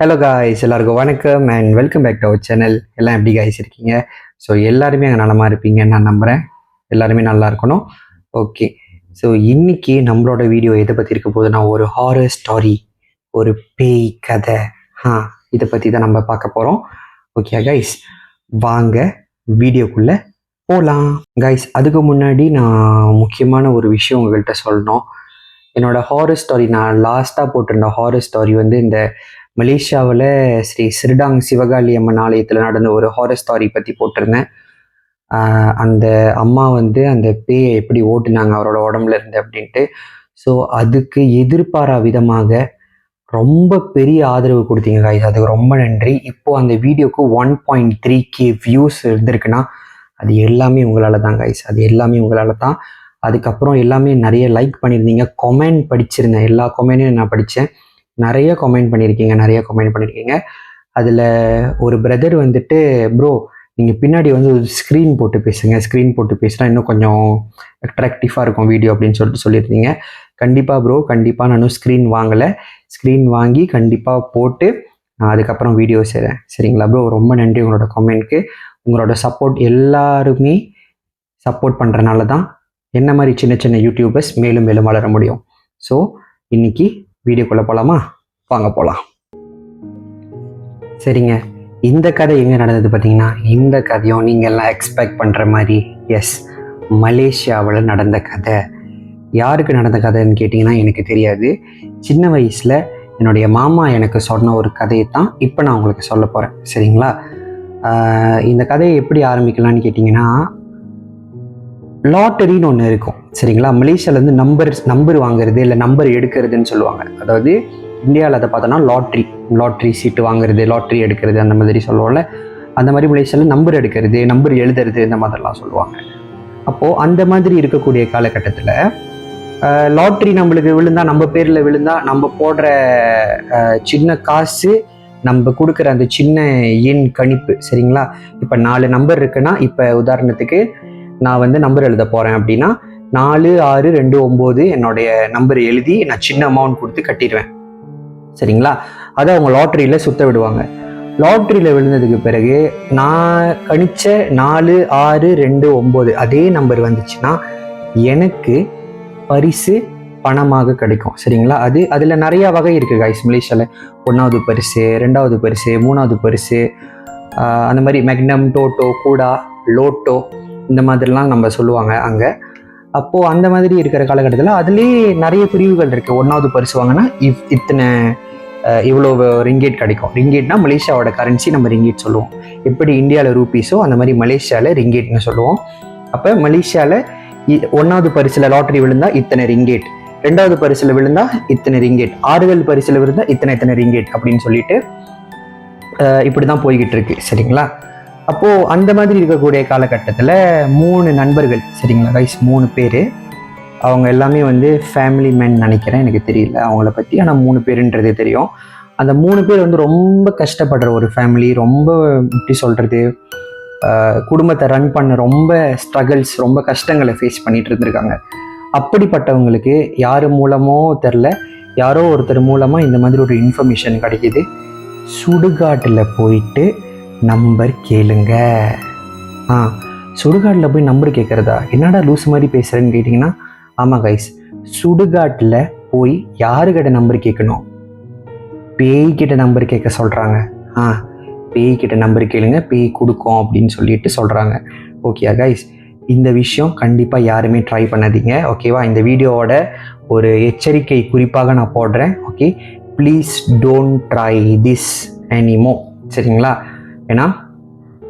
Hello guys எல்லாருக்கும் வணக்கம் and welcome back to our channel எல்லாம் எப்படி காய்ஸ் இருக்கீங்க? ஸோ எல்லாருமே அங்கே நலமாக இருப்பீங்கன்னு நான் நம்புகிறேன் எல்லாருமே நல்லா இருக்கணும். ஓகே ஸோ இன்னைக்கு நம்மளோட வீடியோ எதை பற்றி இருக்க போகுதுன்னா ஒரு ஹாரர் ஸ்டாரி ஒரு பேய் கதை. ஆ இதை பற்றி தான் நம்ம பார்க்க போகிறோம் ஓகே கைஸ் வாங்க வீடியோக்குள்ளே போகலாம் கைஸ் அதுக்கு முன்னாடி நான் முக்கியமான ஒரு விஷயம் உங்கள்கிட்ட சொல்லணும். என்னோட ஹாரர் ஸ்டாரி நான் லாஸ்ட்டாக போட்டிருந்த ஹாரர் ஸ்டாரி வந்து இந்த மலேசியாவில் ஸ்ரீ சிறுடாங் சிவகாளி அம்மன் ஆலயத்தில் நடந்த ஒரு ஹாரர் ஸ்டாரி பற்றி போட்டிருந்தேன். அந்த அம்மா வந்து அந்த பேயை எப்படி ஓட்டுனாங்க அவரோட உடம்புல இருந்து அப்படின்ட்டு. ஸோ அதுக்கு எதிர்பாரா விதமாக ரொம்ப பெரிய ஆதரவு கொடுத்தீங்க காய்ஸ் அதுக்கு ரொம்ப நன்றி. இப்போது அந்த வீடியோக்கு one point three K views இருந்திருக்குன்னா அது எல்லாமே உங்களால் தான் காய்ஸ் அது எல்லாமே உங்களால் தான். அதுக்கப்புறம் எல்லாமே நிறைய லைக் பண்ணியிருந்தீங்க. கொமெண்ட் படிச்சிருந்தேன். எல்லா கமெண்ட்டையும் நான் படித்தேன் நிறைய கமெண்ட் பண்ணியிருக்கீங்க நிறைய கமெண்ட் பண்ணியிருக்கீங்க அதில் ஒரு பிரதர் வந்துட்டு ப்ரோ நீங்கள் பின்னாடி வந்து ஒரு ஸ்க்ரீன் போட்டு பேசுங்க ஸ்க்ரீன் போட்டு பேசினா இன்னும் கொஞ்சம் அட்ராக்டிவாக இருக்கும் வீடியோ அப்படின்னு சொல்லிட்டு சொல்லியிருந்தீங்க. கண்டிப்பாக ப்ரோ கண்டிப்பாக நானும் ஸ்க்ரீன் வாங்கலை. ஸ்க்ரீன் வாங்கி கண்டிப்பாக போட்டு நான் அதுக்கப்புறம் வீடியோ செய்கிறேன் சரிங்களா ப்ரோ ரொம்ப நன்றி உங்களோட கமெண்ட்க்கு உங்களோட சப்போர்ட் எல்லாருமே சப்போர்ட் பண்ணுறனால தான் என்ன மாதிரி சின்ன சின்ன யூடியூபர்ஸ் மேலும் மேலும் வளர முடியும். ஸோ இன்னைக்கு வீடியோக்குள்ளே போகலாமா வாங்க போகலாம் சரிங்க. இந்த கதை எங்கே நடந்தது பார்த்தீங்கன்னா இந்த கதையும் நீங்கள் எல்லாம் எக்ஸ்பெக்ட் பண்ணுற மாதிரி எஸ் மலேசியாவில் நடந்த கதை. யாருக்கு நடந்த கதைன்னு கேட்டிங்கன்னா எனக்கு தெரியாது. சின்ன வயசில் என்னுடைய மாமா எனக்கு சொன்ன ஒரு கதையை தான் இப்போ நான் உங்களுக்கு சொல்ல போகிறேன் சரிங்களா? இந்த கதையை எப்படி ஆரம்பிக்கலாம்னு கேட்டிங்கன்னா லாட்டரின்னு ஒன்று இருக்கும். சரிங்களா? மலேசியாவிலேருந்து நம்பர் நம்பர் வாங்குறது இல்லை நம்பர் எடுக்கிறதுன்னு சொல்லுவாங்க. அதாவது இந்தியாவில் அதை பார்த்தோன்னா லாட்ரி லாட்ரி சீட்டு வாங்குறது லாட்ரி எடுக்கிறது அந்த மாதிரி சொல்லுவோம்ல. அந்த மாதிரி மலேசியாவில் நம்பர் எடுக்கிறது நம்பர் எழுதுறது இந்த மாதிரிலாம் சொல்லுவாங்க. அப்போது அந்த மாதிரி இருக்கக்கூடிய காலகட்டத்தில் லாட்ரி நம்மளுக்கு விழுந்தா நம்ம பேரில் விழுந்தா நம்ம போடுற சின்ன காசு நம்ம கொடுக்குற அந்த சின்ன எண் கணிப்பு சரிங்களா? இப்போ நாலு நம்பர் இருக்குன்னா இப்போ உதாரணத்துக்கு நான் வந்து நம்பர் எழுத போகிறேன் அப்படின்னா நாலு ஆறு ரெண்டு ஒம்பது என்னுடைய நம்பர் எழுதி நான் சின்ன அமௌண்ட் கொடுத்து கட்டிடுவேன். சரிங்களா? அதை அவங்க லாட்ரியில் சுத்த விடுவாங்க. லாட்ரியில் விழுந்ததுக்கு பிறகு நான் கணிச்ச நாலு ஆறு ரெண்டு ஒம்பது அதே நம்பர் வந்துச்சுன்னா எனக்கு பரிசு பணமாக கிடைக்கும். சரிங்களா? அது அதில் நிறைய வகை இருக்குது காய்ஸ் மலேசியாவில் ஒன்றாவது பரிசு ரெண்டாவது பரிசு மூணாவது பரிசு அந்த மாதிரி மெக்னம் டோட்டோ கூடா லோட்டோ இந்த மாதிரிலாம் நம்ம சொல்லுவாங்க அங்கே. அப்போது அந்த மாதிரி இருக்கிற காலகட்டத்தில் அதுலேயே நிறைய பிரிவுகள் இருக்குது ஒன்றாவது பரிசு வாங்கினா இவ் இத்தனை இவ்வளோ ரிங்கேட் கிடைக்கும். ரிங்கேட்னா மலேசியாவோட கரன்சி நம்ம ரிங்கேட் சொல்லுவோம். எப்படி இந்தியாவில் ரூபீஸோ அந்த மாதிரி மலேசியாவில் ரிங்கேட்னு சொல்லுவோம். அப்போ மலேசியாவில் ஒன்றாவது பரிசில் லாட்ரி விழுந்தால் இத்தனை ரிங்கேட். ரெண்டாவது பரிசில் விழுந்தால் இத்தனை ரிங்கேட். ஆறுதல் பரிசில் விழுந்தால் இத்தனை இத்தனை ரிங்கேட் அப்படின்னு சொல்லிட்டு இப்படி தான் போய்கிட்டு இருக்கு. சரிங்களா? அப்போது அந்த மாதிரி இருக்கக்கூடிய காலகட்டத்தில் மூணு நண்பர்கள் சரிங்களா கைஸ் மூணு பேர். அவங்க எல்லாமே வந்து ஃபேமிலி மேன் நினைக்கிறேன் எனக்கு தெரியல. அவங்கள பற்றி ஆனால் மூணு பேருன்றது தெரியும். அந்த மூணு பேர் வந்து ரொம்ப கஷ்டப்படுற ஒரு ஃபேமிலி ரொம்ப எப்படி சொல்கிறது குடும்பத்தை ரன் பண்ண ரொம்ப ஸ்ட்ரகிள்ஸ் ரொம்ப கஷ்டங்களை ஃபேஸ் பண்ணிட்டு இருந்திருக்காங்க. அப்படிப்பட்டவங்களுக்கு யார் மூலமோ தெரில யாரோ ஒருத்தர் மூலமாக இந்த மாதிரி ஒரு இன்ஃபர்மேஷன் கிடைக்கிது. சுடுகாட்டில் போயிட்டு நம்பர் கேளுங்க. ஆ சுடுகாட்டில் போய் நம்பர் கேட்குறதா? என்னடா லூஸ் மாதிரி பேசுகிறேன்னு கேட்டிங்கன்னா ஆமாம் கைஸ் சுடுகாட்டில் போய் யாருக்கிட்ட நம்பர் கேட்கணும்? பேய்கிட்ட நம்பர் கேட்க சொல்கிறாங்க ஆ பேய்கிட்ட நம்பர் கேளுங்க பேய் கொடுக்கும் அப்படின்னு சொல்லிட்டு சொல்கிறாங்க ஓகே கைஸ் இந்த விஷயம் கண்டிப்பாக யாருமே ட்ரை பண்ணாதீங்க. ஓகேவா இந்த வீடியோவோட ஒரு எச்சரிக்கை குறிப்பாக நான் போடுறேன். Okay please don't try this anymore சரிங்களா? ஏன்னா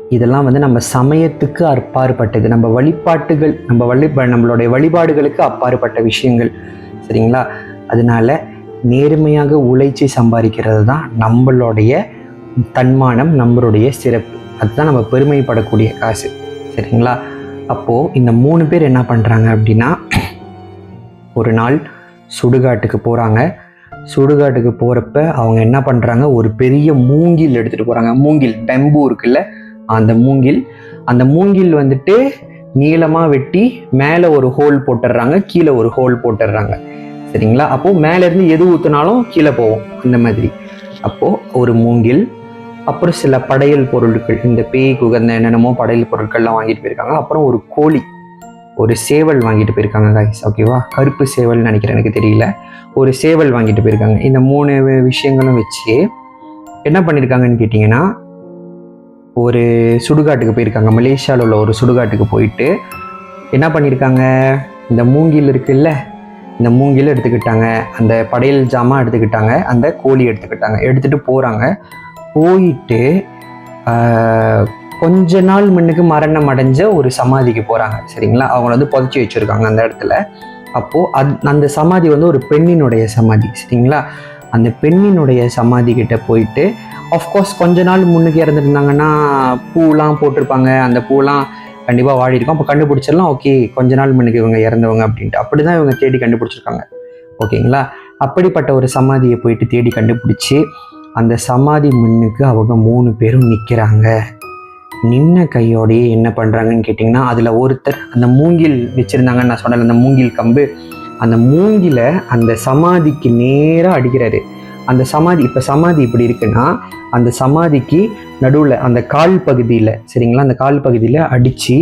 இதெல்லாம் வந்து நம்ம சமயத்துக்கு அப்பாற்பட்டது. நம்ம வழிபாட்டுகள் நம்ம வழிபா நம்மளுடைய வழிபாடுகளுக்கு அப்பாற்பட்ட விஷயங்கள். சரிங்களா? அதனால நேர்மையாக உழைச்சி சம்பாதிக்கிறது தான் நம்மளுடைய தன்மானம் நம்மளுடைய சிறப்பு. அதுதான் நம்ம பெருமைப்படக்கூடிய காசு. சரிங்களா? அப்போது இந்த மூணு பேர் என்ன பண்ணுறாங்க அப்படின்னா ஒரு நாள் சுடுகாட்டுக்கு போகிறாங்க சுடுகாட்டுக்கு போகிறப்ப அவங்க என்ன பண்ணுறாங்க ஒரு பெரிய மூங்கில் எடுத்துகிட்டு போகிறாங்க மூங்கில் பெம்பு இருக்குல்ல? அந்த மூங்கில். அந்த மூங்கில் வந்துட்டு நீளமாக வெட்டி மேலே ஒரு ஹோல் போட்டுடுறாங்க. கீழே ஒரு ஹோல் போட்டுடுறாங்க. சரிங்களா? அப்போது மேலேருந்து எது ஊற்றுனாலும் கீழே போகும். அந்த மாதிரி. அப்போது ஒரு மூங்கில் அப்புறம் சில படையல் பொருட்கள் இந்த பேய் குகந்த என்னென்னமோ படையல் பொருட்கள்லாம் வாங்கிட்டு போயிருக்காங்க. அப்புறம் ஒரு கோழி. ஒரு சேவல் வாங்கிட்டு போயிருக்காங்க கைஸ் ஓகேவா கருப்பு சேவல்னு நினைக்கிறேன் எனக்கு தெரியல. ஒரு சேவல் வாங்கிட்டு போயிருக்காங்க. இந்த மூணு விஷயங்களும் வச்சு என்ன பண்ணியிருக்காங்கன்னு கேட்டிங்கன்னா ஒரு சுடுகாட்டுக்கு போயிருக்காங்க. மலேசியாவில் உள்ள ஒரு சுடுகாட்டுக்கு போயிட்டு என்ன பண்ணியிருக்காங்க இந்த மூங்கில் இருக்குல்ல இந்த மூங்கில் எடுத்துக்கிட்டாங்க. அந்த படையல் ஜாமான் எடுத்துக்கிட்டாங்க. அந்த கோழி எடுத்துக்கிட்டாங்க. எடுத்துகிட்டு போகிறாங்க போயிட்டு கொஞ்ச நாள் முன்னுக்கு மரணம் அடைஞ்ச ஒரு சமாதிக்கு போகிறாங்க சரிங்களா? அவங்கள வந்து புதைச்சி வச்சுருக்காங்க அந்த இடத்துல. அப்போது அந் அந்த சமாதி வந்து ஒரு பெண்ணினுடைய சமாதி சரிங்களா? அந்த பெண்ணினுடைய சமாதி கிட்ட போயிட்டு ஆஃப்கோர்ஸ் கொஞ்ச நாள் முன்னுக்கு இறந்துருந்தாங்கன்னா பூலாம் போட்டிருப்பாங்க. அந்த பூலாம் கண்டிப்பாக வாடி இருக்கும். அப்போ கண்டுபிடிச்சிடலாம் ஓகே கொஞ்ச நாள் முன்னுக்கு இவங்க இறந்தவங்க அப்படின்ட்டு. அப்படி தான் இவங்க தேடி கண்டுபிடிச்சிருக்காங்க ஓகேங்களா? அப்படிப்பட்ட ஒரு சமாதியை போயிட்டு தேடி கண்டுபிடிச்சி அந்த சமாதி முன்னுக்கு அவங்க மூணு பேரும் நிற்கிறாங்க நின்ன கையோடையே என்ன பண்ணுறாங்கன்னு கேட்டிங்கன்னா அதில் ஒருத்தர் அந்த மூங்கில் வச்சுருந்தாங்கன்னு நான் சொன்னேன் அந்த மூங்கில் கம்பு. அந்த மூங்கில அந்த சமாதிக்கு நேராக அடிக்கிறாரு. அந்த சமாதி இப்போ சமாதி இப்படி இருக்குன்னா அந்த சமாதிக்கு நடுவில் அந்த கால் பகுதியில் சரிங்களா? அந்த கால் பகுதியில் அடித்து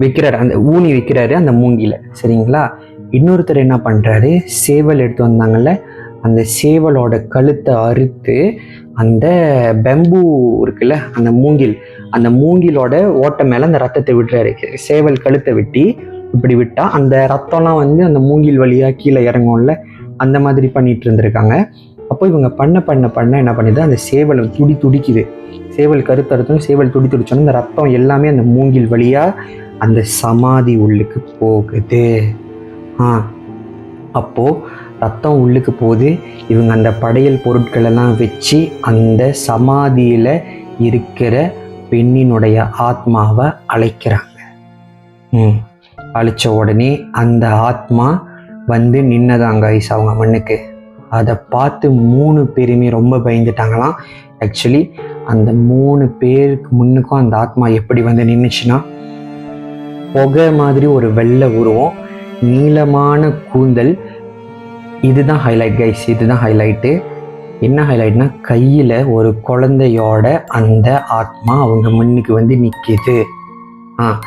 வைக்கிறாரு அந்த ஊனி வைக்கிறாரு அந்த மூங்கில சரிங்களா? இன்னொருத்தர் என்ன பண்ணுறாரு சேவல் எடுத்து வந்தாங்கல்ல அந்த சேவலோட கழுத்தை அறுத்து அந்த பெம்பு இருக்குல்ல அந்த மூங்கில் அந்த மூங்கிலோட ஓட்டை மேலே அந்த ரத்தத்தை விடுறாரு. சேவல் கழுத்தை வெட்டி இப்படி விட்டால் அந்த ரத்தம்லாம் வந்து அந்த மூங்கில் வழியாக கீழே இறங்கும்ல அந்த மாதிரி பண்ணிட்டு இருந்திருக்காங்க. அப்போ இவங்க பண்ண பண்ண பண்ண என்ன பண்ணுது? அந்த சேவல் துடி துடிக்குது. சேவல் கருத்தறுத்தும் சேவல் துடி துடிச்சோன்னு அந்த ரத்தம் எல்லாமே அந்த மூங்கில் வழியாக அந்த சமாதி உள்ளுக்கு போகுது. ஆ அப்போது ரத்தம் உள்ளுக்கு போகுது இவங்க அந்த படையல் பொருட்களெல்லாம் வச்சு அந்த சமாதியில் இருக்கிற பெண்ணினுடைய ஆத்மாவை அழைக்கிறாங்க. ம். அழைச்ச உடனே அந்த ஆத்மா வந்து நின்னதாங்க ஐஸ் அவங்க மண்ணுக்கு. அதை பார்த்து மூணு பேருமே ரொம்ப பயந்துட்டாங்களாம். ஆக்சுவலி அந்த மூணு பேருக்கு முன்னுக்கும் அந்த ஆத்மா எப்படி வந்து நின்றுச்சுன்னா புகை மாதிரி ஒரு வெள்ளை உருவம் நீளமான கூந்தல் இதுதான் ஹைலைட் கைஸ் இதுதான் ஹைலைட்டு என்ன ஹைலைட்னா கையில் ஒரு குழந்தையோட அந்த ஆத்மா அவங்க முன்னுக்கு வந்து நிற்கிது ஆ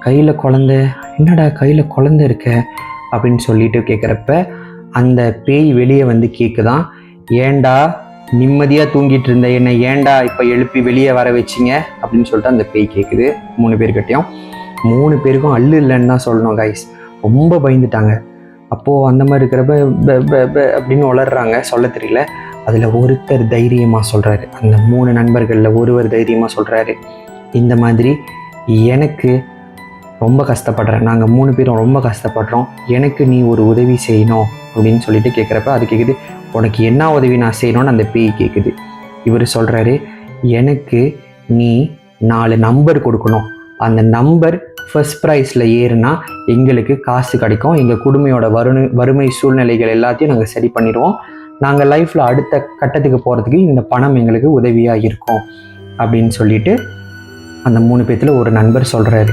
கையில் குழந்த என்னடா கையில் குழந்த இருக்க? அப்படின்னு சொல்லிட்டு கேட்குறப்ப அந்த பேய் வெளியே வந்து கேட்குதான் ஏன்டா நிம்மதியாக தூங்கிட்டு இருந்த? என்னை ஏன்டா இப்போ எழுப்பி வெளியே வர வச்சிங்க? அப்படின்னு சொல்லிட்டு அந்த பேய் கேட்குது மூணு பேர்கிட்டயும். மூணு பேருக்கும் அல்லு இல்லைன்னு தான் சொல்லணும் கைஸ் ரொம்ப பயந்துட்டாங்க. அப்போது அந்த மாதிரி இருக்கிறப்ப அப்படின்னு உளர்றாங்க. சொல்ல தெரியல. அதில் ஒருத்தர் தைரியமாக சொல்கிறாரு அந்த மூணு நண்பர்களில் ஒருவர் தைரியமாக சொல்கிறாரு இந்த மாதிரி எனக்கு ரொம்ப கஷ்டப்படுறேன் நாங்கள் மூணு பேரும் ரொம்ப கஷ்டப்படுறோம். எனக்கு நீ ஒரு உதவி செய்யணும் அப்படின்னு சொல்லிட்டு கேட்குறப்ப அது கேட்குது உனக்கு என்ன உதவி நான் செய்யணும்னு அந்த பேய் கேட்குது இவர் சொல்கிறாரு எனக்கு நீ நாலு நம்பர் கொடுக்கணும். அந்த நம்பர் ஃபர்ஸ்ட் ப்ரைஸில் ஏறுனா எங்களுக்கு காசு கிடைக்கும். எங்கள் குடுமையோட வறுமை வறுமை சூழ்நிலைகள் எல்லாத்தையும் நாங்கள் சரி பண்ணிடுவோம். நாங்கள் லைஃப்பில் அடுத்த கட்டத்துக்கு போகிறதுக்கு இந்த பணம் எங்களுக்கு உதவியாக இருக்கும் அப்படின்னு சொல்லிட்டு அந்த மூணு பேர்த்தில் ஒரு நண்பர் சொல்கிறாரு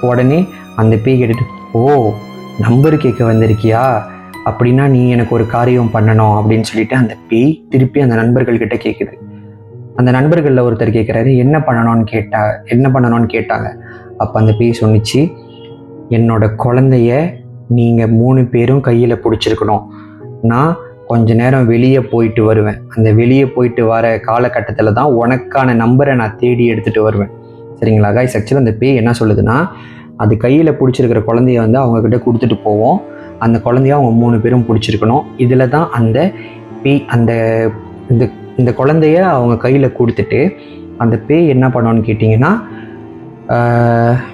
உடனே அந்த பேய் கேட்டுட்டு ஓ நம்பர் கேட்க வந்திருக்கியா? அப்படின்னா நீ எனக்கு ஒரு காரியம் பண்ணணும். அப்படின்னு சொல்லிட்டு அந்த பேய் திருப்பி அந்த நண்பர்கள்கிட்ட கேட்குது அந்த நண்பர்களில் ஒருத்தர் கேட்குறாரு என்ன பண்ணணும்னு கேட்டா என்ன பண்ணணும்னு கேட்டாங்க? அப்போ அந்த பேய் சொன்னிச்சு என்னோட குழந்தைய நீங்கள் மூணு பேரும் கையில் பிடிச்சிருக்கணும். நான் கொஞ்ச நேரம் வெளியே போயிட்டு வருவேன். அந்த வெளியே போயிட்டு வர காலகட்டத்தில் தான் உனக்கான நம்பரை நான் தேடி எடுத்துகிட்டு வருவேன். சரிங்களா? காய்ஸ் ஆக்சுவலி அந்த பேய் என்ன சொல்லுதுன்னா அது கையில் பிடிச்சிருக்கிற குழந்தைய வந்து அவங்கக்கிட்ட கொடுத்துட்டு போவோம். அந்த குழந்தைய அவங்க மூணு பேரும் பிடிச்சிருக்கணும். இதில் தான் அந்த பேய் அந்த இந்த இந்த குழந்தைய அவங்க கையில் கொடுத்துட்டு அந்த பேய் என்ன பண்ணோன்னு கேட்டிங்கன்னா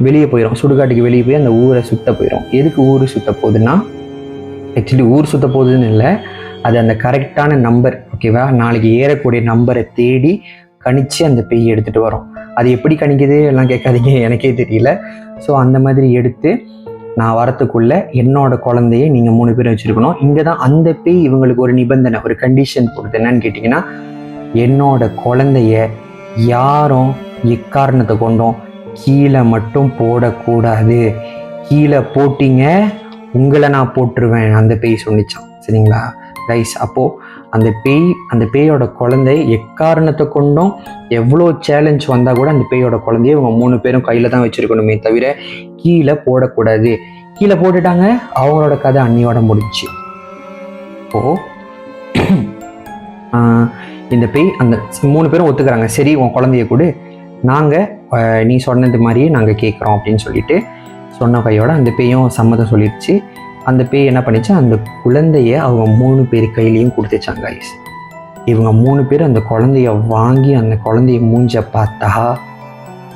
வெளியே போயிடும் சுடுகாட்டுக்கு வெளியே போய் அந்த ஊரை சுத்த போயிடும் எதுக்கு ஊர் சுத்த போகுதுன்னா ஆக்சுவலி ஊர் சுத்த போகுதுன்னு இல்லை. அது அந்த கரெக்டான நம்பர் ஓகேவா நாளைக்கு ஏறக்கூடிய நம்பரை தேடி கணிச்சு அந்த பேய் எடுத்துகிட்டு வரும். அது எப்படி கணிக்குது? எல்லாம் கேட்காதீங்க. எனக்கே தெரியல. ஸோ அந்த மாதிரி எடுத்து நான் வரத்துக்குள்ள என்னோட குழந்தைய நீங்கள் மூணு பேரும் வச்சுருக்கணும். இங்கே தான் அந்த பேய் இவங்களுக்கு ஒரு நிபந்தனை ஒரு கண்டிஷன் போடுது. என்னன்னு கேட்டிங்கன்னா என்னோட குழந்தைய யாரும் எக்காரணத்தை கொண்டும் கீழே மட்டும் போடக்கூடாது. கீழே போட்டிங்க உங்களை நான் போட்டுருவேன். அந்த பேய் சொன்னிச்சான். சரிங்களா? ரைஸ் அப்போது அந்த பேய் அந்த பேயோட குழந்தை எக்காரணத்தை கொண்டும் எவ்வளோ சேலஞ்ச் வந்தால் கூட அந்த பேயோட குழந்தைய இவங்க மூணு பேரும் கையில் தான் வச்சுருக்கணுமே தவிர கீழே போடக்கூடாது. கீழே போட்டுட்டாங்க அவங்களோட கதை அன்னியோட முடிஞ்சுச்சு. இப்போது இந்த பேய் அந்த மூணு பேரும் ஒத்துக்கிறாங்க. சரி உன் குழந்தைய கொடு. நாங்கள் நீ சொன்னது மாதிரியே நாங்கள் கேட்குறோம் அப்படின்னு சொல்லிட்டு சொன்ன கையோட அந்த பேயும் சம்மதம் சொல்லிடுச்சு. அந்த பேய் என்ன பண்ணிச்சு? அந்த குழந்தைய அவங்க மூணு பேர் கையிலையும் கொடுத்துச்சாங்க ஐஸ் இவங்க மூணு பேர் அந்த குழந்தைய வாங்கி அந்த குழந்தைய மூஞ்ச பார்த்தா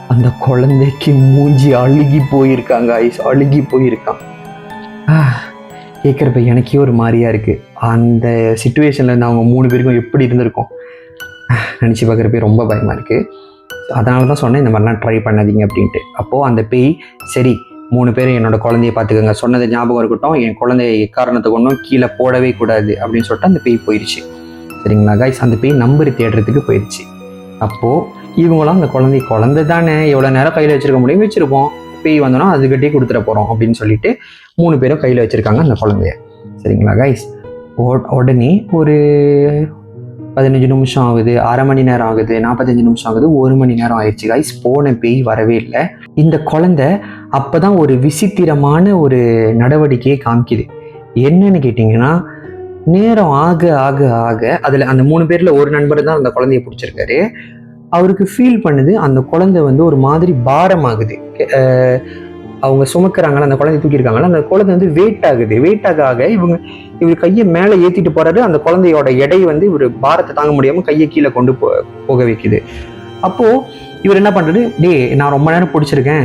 அந்த குழந்தைக்கு மூஞ்சி அழுகி போயிருக்காங்க ஐஸ் அழுகி போயிருக்கான். கேட்குறப்ப எனக்கே ஒரு மாதிரியா இருக்குது அந்த சுச்சுவேஷனில் இருந்து அவங்க மூணு பேருக்கும் எப்படி இருந்திருக்கும்? நினச்சி பார்க்குறப்ப ரொம்ப பயமாக இருக்குது அதனால தான் சொன்னேன் இந்த மாதிரிலாம் ட்ரை பண்ணாதீங்க அப்படின்ட்டு. அப்போது அந்த பேய் சரி மூணு பேரும் என்னோட குழந்தைய பார்த்துக்கோங்க. சொன்னது ஞாபகம் இருக்கட்டும் என் குழந்தைய எக்காரணத்துக்கு ஒன்றும் கீழே போடவே கூடாது அப்படின்னு சொல்லிட்டு அந்த பேய் போயிடுச்சு சரிங்களா காய்ஸ் அந்த பேய் நம்பர் தேடுறதுக்கு போயிடுச்சு அப்போது இவங்களாம் அந்த குழந்தை குழந்தை தானே எவ்வளோ நேரம் கையில் வச்சிருக்க முடியும் வச்சுருப்போம். பேய் வந்தோன்னா அதுக்கிட்டே கொடுத்துட போகிறோம் அப்படின்னு சொல்லிட்டு மூணு பேரும் கையில் வச்சுருக்காங்க அந்த குழந்தைய. சரிங்களா கைஸ் உடனே ஒரு பதினஞ்சு நிமிஷம் ஆகுது அரை மணி நேரம் ஆகுது நாற்பத்தஞ்சு நிமிஷம் ஆகுது ஒரு மணி நேரம் ஆயிடுச்சு. கைஸ் போன பேய் வரவே இல்லை. இந்த குழந்தை அப்பதான் ஒரு விசித்திரமான ஒரு நடவடிக்கையை காமிக்குது. என்னன்னு கேட்டிங்கன்னா நேரம் ஆக ஆக ஆக அதில் அந்த மூணு பேரில் ஒரு நண்பர் தான் அந்த குழந்தைய பிடிச்சிருக்காரு. அவருக்கு ஃபீல் பண்ணுது அந்த குழந்தை வந்து ஒரு மாதிரி பாரமாகுது. அவங்க சுமக்கிறாங்களா அந்த குழந்தைய தூக்கியிருக்காங்களா அந்த குழந்தை வந்து வெயிட் ஆகுது. வெயிட் ஆக ஆக இவங்க இவர் கையை மேலே ஏற்றிட்டு போறாரு. அந்த குழந்தையோட எடை வந்து இவர் பாரத்தை தாங்க முடியாமல் கையை கீழே கொண்டு போ போக வைக்குது. அப்போ இவர் என்ன பண்ணுறது டே நான் ரொம்ப நேரம் பிடிச்சிருக்கேன்.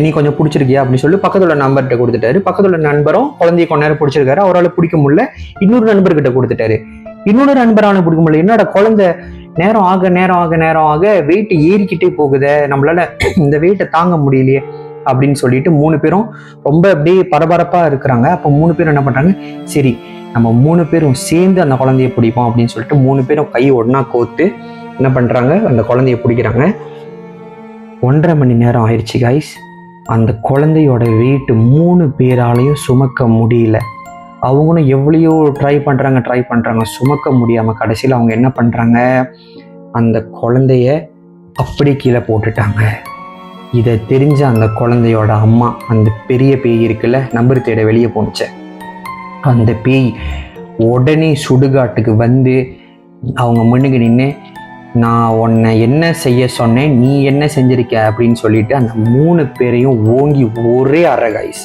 நீ கொஞ்சம் பிடிச்சிருக்கியா? அப்படின்னு சொல்லி பக்கத்துல நண்பர்கிட்ட கொடுத்துட்டாரு. பக்கத்துல நண்பரும் குழந்தைய கொஞ்ச நேரம் பிடிச்சிருக்காரு. அவரால் பிடிக்க முடியல. இன்னொரு நண்பர்கிட்ட கொடுத்துட்டாரு. இன்னொரு நண்பரான பிடிக்க முடியல. என்னோட குழந்தை நேரம் ஆக நேரம் ஆக நேரம் ஆக வெயிட் ஏறிக்கிட்டே போகுதே. நம்மளால இந்த வெயிட்டை தாங்க முடியலையே. அப்படின்னு சொல்லிட்டு மூணு பேரும் ரொம்ப அப்படியே பரபரப்பா இருக்கிறாங்க. அப்போ மூணு பேரும் என்ன பண்றாங்க? சரி நம்ம மூணு பேரும் சேர்ந்து அந்த குழந்தைய பிடிப்போம் அப்படின்னு சொல்லிட்டு மூணு பேரும் கை ஒன்றா கோத்து என்ன பண்றாங்க? அந்த குழந்தைய பிடிக்கிறாங்க. ஒன்றரை மணி நேரம் ஆயிடுச்சு கைஸ் அந்த குழந்தையோட வெயிட் மூணு பேராலையும் சுமக்க முடியல. அவங்களும் எவ்வளையோ ட்ரை பண்ணுறாங்க ட்ரை பண்ணுறாங்க சுமக்க முடியாமல் கடைசியில் அவங்க என்ன பண்ணுறாங்க அந்த குழந்தைய அப்படி கீழே போட்டுட்டாங்க. இதை தெரிஞ்ச அந்த குழந்தையோட அம்மா அந்த பெரிய பேய் இருக்குல்ல நம்பர் தேட வெளியே போணுச்சு. அந்த பேய் உடனே சுடுகாட்டுக்கு வந்து அவங்க முன்னுக்கு நின்று நான் உன்னை என்ன செய்ய சொன்னேன் நீ என்ன செஞ்சிருக்க? அப்படின்னு சொல்லிட்டு அந்த மூணு பேரையும் ஓங்கி ஒரே அரை கைஸ்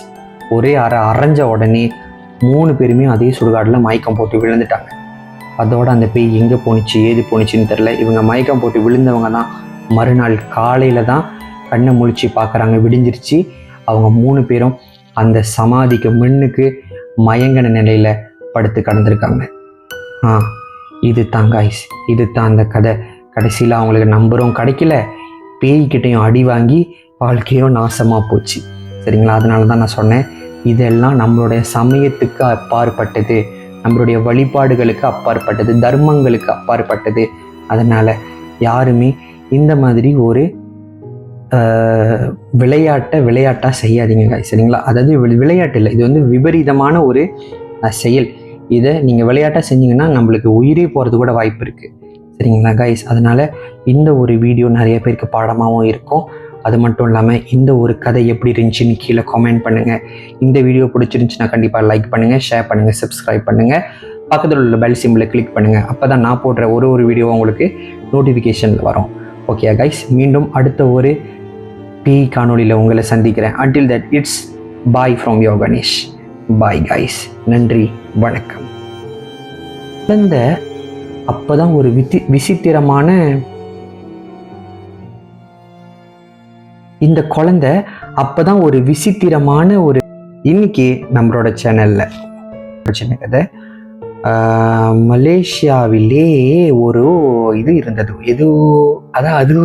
ஒரே அரை அரைஞ்ச உடனே மூணு பேருமே அதே சுடுகாட்டில் மயக்கம் போட்டு விழுந்துட்டாங்க. அதோட அந்த பேய் எங்கே போணுச்சு ஏது போணுச்சுன்னு தெரில இவங்க மயக்கம் போட்டு விழுந்தவங்க தான் மறுநாள் காலையில் தான் கண்ணை முழிச்சு பார்க்குறாங்க விடிஞ்சிருச்சு. அவங்க மூணு பேரும் அந்த சமாதிக்கு முன்னுக்கு மயங்கின நிலையில் படுத்து கடந்திருக்காங்க. ஆ இது தான் காய்ஸ் இது தான் அந்த கதை. கடைசியில் அவங்களுக்கு நம்பரும் கிடைக்கல. பேய்கிட்டையும் அடி வாங்கி வாழ்க்கையும் நாசமாக போச்சு. சரிங்களா? அதனால தான் நான் சொன்னேன் இதெல்லாம் நம்மளுடைய சமயத்துக்கு அப்பாற்பட்டது. நம்மளுடைய வழிபாடுகளுக்கு அப்பாற்பட்டது. தர்மங்களுக்கு அப்பாற்பட்டது. அதனால் யாருமே இந்த மாதிரி ஒரு விளையாட்டை விளையாட்டாக செய்யாதீங்க காய் சரிங்களா? அதாவது வி- விளையாட்டு இல்லை. இது வந்து விபரீதமான ஒரு செயல். இதை நீங்கள் விளையாட்டாக செஞ்சீங்கன்னா நம்மளுக்கு உயிரே போகிறது கூட வாய்ப்பு இருக்குது சரிங்களா கைஸ் அதனால் இந்த ஒரு வீடியோ நிறைய பேருக்கு பாடமாகவும் இருக்கும். அது மட்டும் இல்லாமல் இந்த ஒரு கதை எப்படி இருந்துச்சுன்னு கீழே கமெண்ட் பண்ணுங்கள் இந்த வீடியோ பிடிச்சிருந்துச்சுன்னா கண்டிப்பாக லைக் பண்ணுங்கள் ஷேர் பண்ணுங்கள் சப்ஸ்கிரைப் பண்ணுங்கள் பக்கத்தில் உள்ள பெல் சிம்பிளை கிளிக் பண்ணுங்கள் அப்போ தான் நான் போடுற ஒரு ஒரு வீடியோ உங்களுக்கு நோட்டிஃபிகேஷனில் வரும். ஓகே கைஸ் மீண்டும் அடுத்த ஒரு பேய் காணொலியில் உங்களை சந்திக்கிறேன். Until that it's bye from yo Ganesh bye guys நன்றி வணக்கம். குழந்த அப்போ தான் ஒரு வித்தி விசித்திரமான இந்த குழந்தை அப்பதான் ஒரு விசித்திரமான ஒரு இன்னைக்கு நம்மளோட சேனல்ல சின்ன கதை ஆஹ், மலேசியாவிலே ஒரு இது இருந்தது. எது அதான் அது.